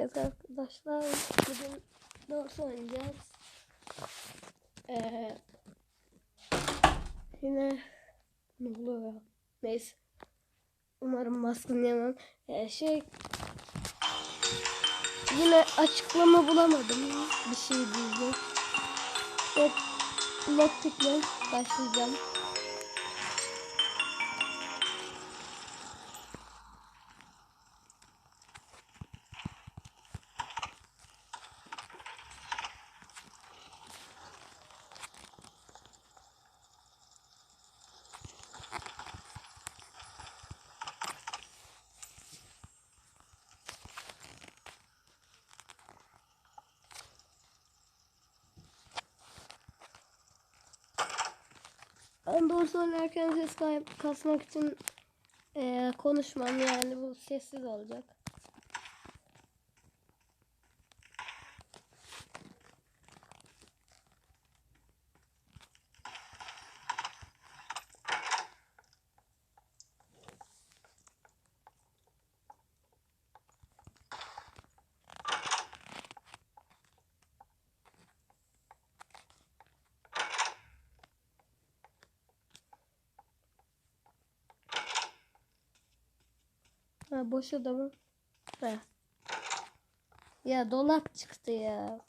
Evet arkadaşlar bugün ders oynayacağız. Ee, yine ne oluyor ya? Neyse. Umarım baskın yemem. Ee, şey yine açıklama bulamadım. Bir şey diyecek. Evet, Lockpick'le başlayacağım. Ben doğrusu oynarken ses kasmak için eee, konuşmam yani bu sessiz olacak. Ha boş oda mı? Ha. Ya dolap çıktı ya.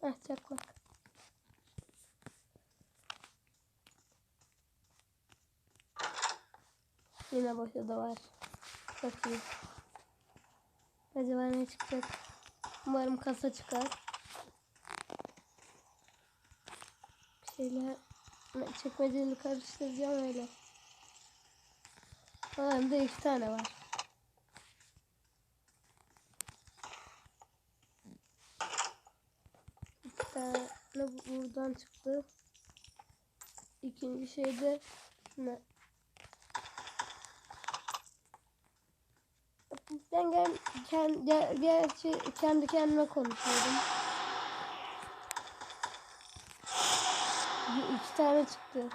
Heh çakmak. Yine boş oda var. İyi. Acaba ne çıkacak? Umarım kasa çıkar. Şeyler çekmeceli karıştıracağım öyle. Hem de iki tane var. İki tane bu- buradan çıktı. İkinci şeyde ne? Ben gel, kendi, gerçi kendi kendime konuşuyorum. Bir iki tane çıktı.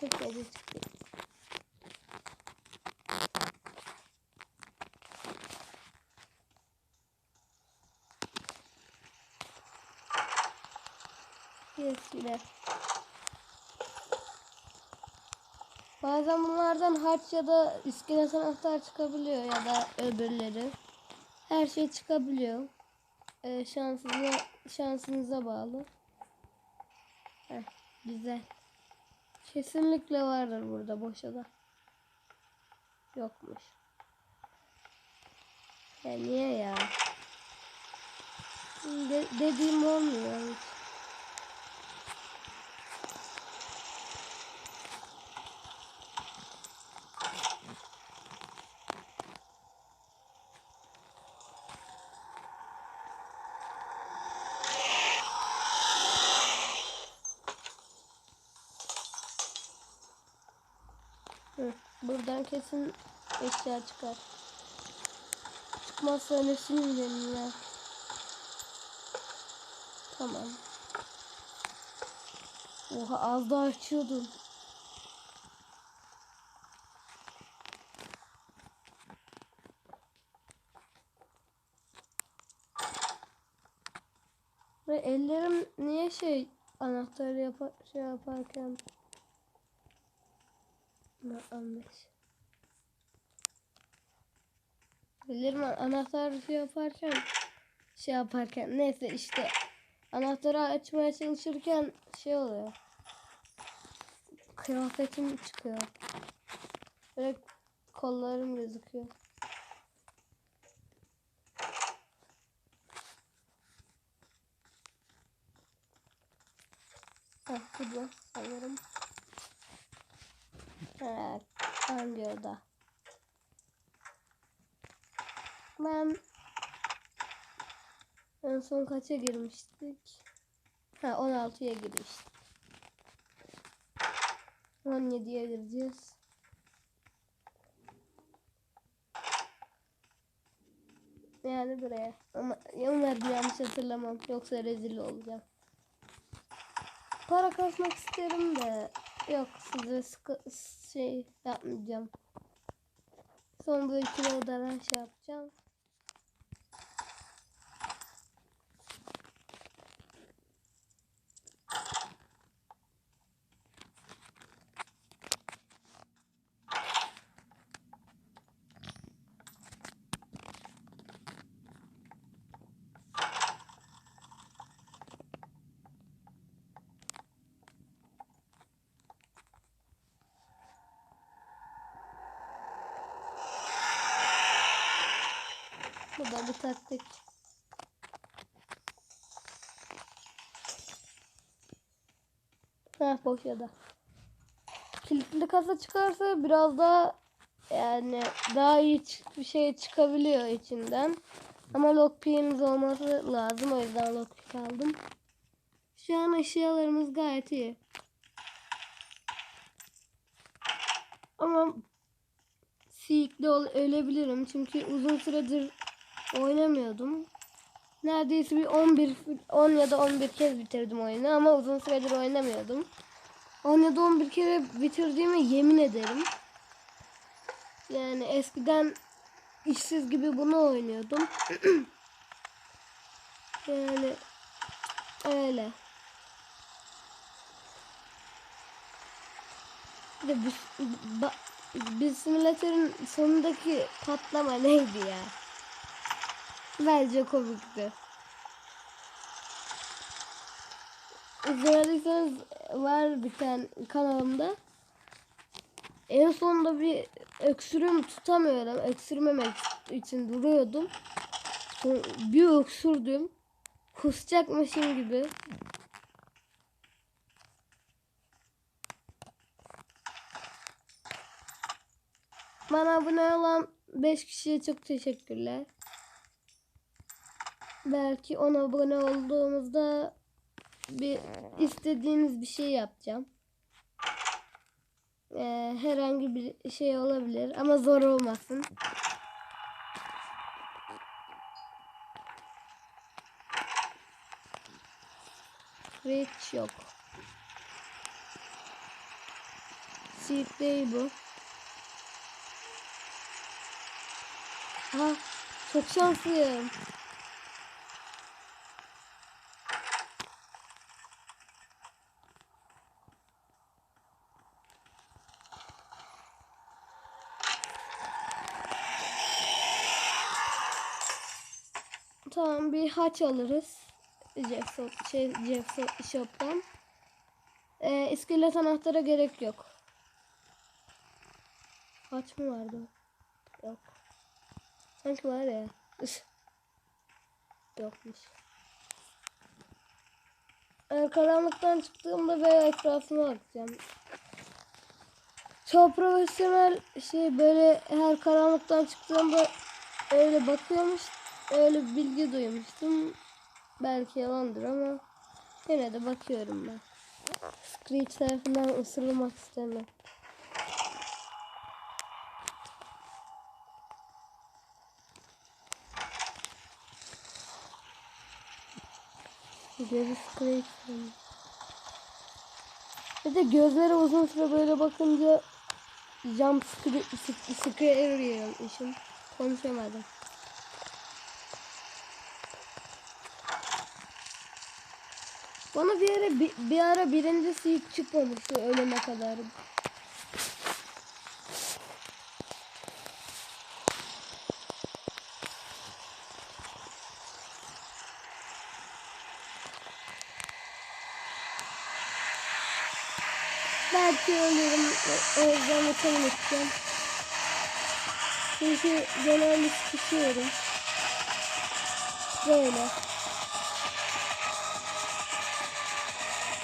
Çok acı çıktı. Bazen bunlardan harç ya da iskelet anahtar çıkabiliyor ya da öbürleri. Her şey çıkabiliyor. Ee, şansınıza, şansınıza bağlı. Heh, güzel. Kesinlikle vardır burada boşada. Yokmuş. Ya niye ya? De dediğim olmuyor hiç. Hı, buradan kesin eşya çıkar. Çıkmazsa ne sinirlerim ya. Tamam. Oha az daha açıyordum. Ve ellerim niye şey anahtarı yapar şey yaparken Anlaş. Bilirim anahtar şey yaparken şey yaparken neyse işte anahtarı açmaya çalışırken şey oluyor. Kıyafetim çıkıyor. Böyle kollarım gözüküyor. Heh, bu sanırım. Evet, hangi oda? Ben en son kaça girmiştik? Ha 16'ya girmiştik. 17'ye gireceğiz. Yani buraya. Ama umarım yanlış hatırlamam. Yoksa rezil olacağım. para kasmak isterim de yok size şey yapmayacağım. Son bu iki odadan şey yapacağım. Bu da bir taktik. Heh boş ya da. Kilitli kasa çıkarsa biraz daha yani daha iyi bir şey çıkabiliyor içinden. Ama lockpick'imiz olması lazım. O yüzden lockpick aldım. Şu an eşyalarımız gayet iyi. Ama Seek'le ol- ölebilirim. Çünkü uzun süredir oynamıyordum. Neredeyse bir 11 10 ya da 11 kez bitirdim oyunu ama uzun süredir oynamıyordum. 10 ya da 11 kere bitirdiğime yemin ederim. Yani eskiden işsiz gibi bunu oynuyordum. yani öyle. Bir de bir, ba- bir simülatörün sonundaki patlama neydi ya? Bence komikti. İzlemediyseniz var bir tane kanalımda. En sonunda bir öksürüğüm tutamıyorum. Öksürmemek için duruyordum. Bir öksürdüm. Kusacakmışım gibi. Bana abone olan 5 kişiye çok teşekkürler. Belki 10 abone olduğumuzda bir istediğiniz bir şey yapacağım. Ee, herhangi bir şey olabilir ama zor olmasın. Hiç yok. Sirk değil bu. Ha, çok şanslıyım. Tamam bir haç alırız. Jackson, şey, Jackson Shop'tan. Ee, iskelet anahtara gerek yok. Haç mı vardı? Yok. Sanki var ya. Yokmuş. Ee, karanlıktan çıktığımda veya etrafıma bakacağım. Çok profesyonel şey böyle her karanlıktan çıktığımda öyle bakıyormuş. Öyle bir bilgi duymuştum. Belki yalandır ama yine de bakıyorum ben. Screech tarafından ısırılmak istemem. Gözü Screech. Bir de gözleri uzun süre böyle bakınca jump scare, scare yiyormuşum. Konuşamadım. Bana bir ara bir, bir ara birincisi hiç çıkmamıştı ölene kadar. Belki ölürüm. O yüzden edeceğim. Çünkü genelde sıkışıyorum. Böyle.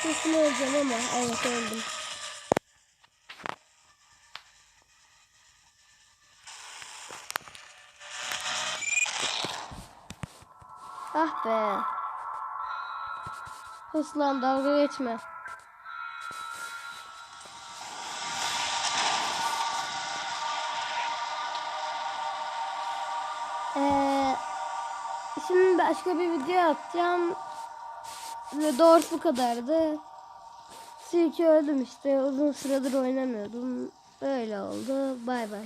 Kesin öleceğim ama evet öldüm. Ah be. Hıslan dalga geçme. Ee, şimdi başka bir video atacağım. Doğrusu bu kadardı. Silki öldüm işte. Uzun süredir oynamıyordum. Böyle oldu. Bay bay.